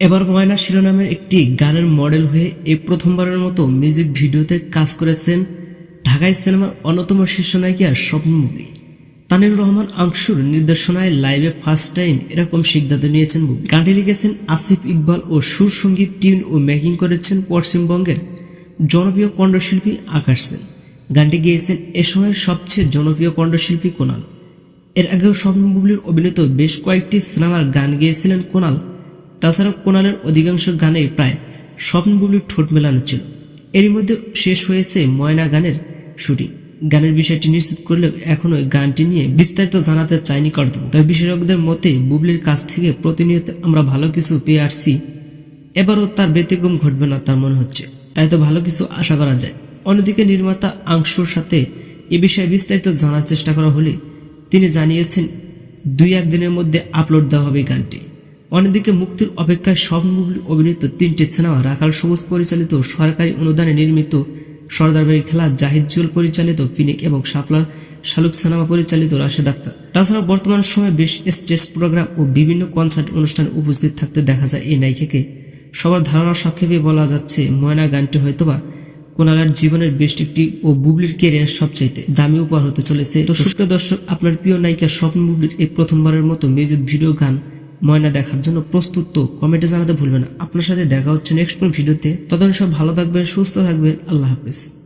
এবার ময়না শিরোনামের একটি গানের মডেল হয়ে এই প্রথমবারের মতো মিউজিক ভিডিওতে কাজ করেছেন ঢাকাই সিনেমার অন্যতম শীর্ষ নায়িকা স্বপ্ন মুভি তানিরুর রহমান আংশুর নির্দেশনায় লাইভে ফার্স্ট টাইম এরকম সিদ্ধান্ত নিয়েছেন মুভি গানটি লিখেছেন আসিফ ইকবাল ও সুর সংগীত টিউন ও মেকিং করেছেন পশ্চিমবঙ্গের জনপ্রিয় কণ্ঠশিল্পী আকাশ সেন। গানটি গেয়েছেন এ সময়ের সবচেয়ে জনপ্রিয় কণ্ঠশিল্পী কোনাল। এর আগেও স্বপ্ন বুবলির অভিনীত বেশ কয়েকটি সিনেমার গান গেয়েছিলেন কোনাল। তাছাড়া কোনালের অধিকাংশ গানে প্রায় স্বপ্নবুবলির ঠোঁট মেলানো ছিল এরই মধ্যে শেষ হয়েছে ময়না গানের শুটিং। গানের বিষয়টি নিশ্চিত করলেও এখনও গানটি নিয়ে বিস্তারিত জানাতে চায়নি কর্তব্য। তবে বিশেষজ্ঞদের মতে, বুবলির কাছ থেকে প্রতিনিয়ত আমরা ভালো কিছু পেয়ে আসছি। এবারও তার ব্যতিক্রম ঘটবে না তার মনে হচ্ছে। তাই তো ভালো কিছু আশা করা যায়। অন্যদিকে নির্মাতা আংশুর সাথে এ বিষয়ে বিস্তারিত জানার চেষ্টা করা হলে তিনি জানিয়েছেন দুই একদিনের মধ্যে আপলোড দেওয়া হবে গানটি। অন্যদিকে মুক্তির অপেক্ষায় সব মুভি অভিনীত তিনটি সিনেমা রাখাল সবুজ পরিচালিত, সরকারি অনুদানে নির্মিত, সর্দার বাড়ির খেলা, জাহিদ জুল পরিচালিত, ফিনিক এবং শাপলার শালুক সিনেমা পরিচালিত, রাশেদ আক্তার। তাছাড়া বর্তমান সময়ে বেশ স্টেজ প্রোগ্রাম ও বিভিন্ন কনসার্ট অনুষ্ঠানে উপস্থিত থাকতে দেখা যায় এই নায়িকাকে। সবার ধারণা সংক্ষেপে বলা যাচ্ছে, ময়না গানটি হয়তোবা কোনালার জীবনের বেশ একটি ও বুবলির কেরিয়ার সবচাইতে দামি উপহার হতে চলেছে। তো সুপ্রিয় দর্শক, আপনার প্রিয় নায়িকা স্বপ্ন বুবলির এই প্রথমবারের মতো মিউজিক ভিডিও গান ময়না দেখার জন্য প্রস্তুত তো কমেন্টে জানাতে ভুলবেন আপনার সাথে দেখা হচ্ছে নেক্সট কোন ভিডিওতে। ততদিন সব ভালো থাকবেন, সুস্থ থাকবেন, আল্লাহ হাফেজ।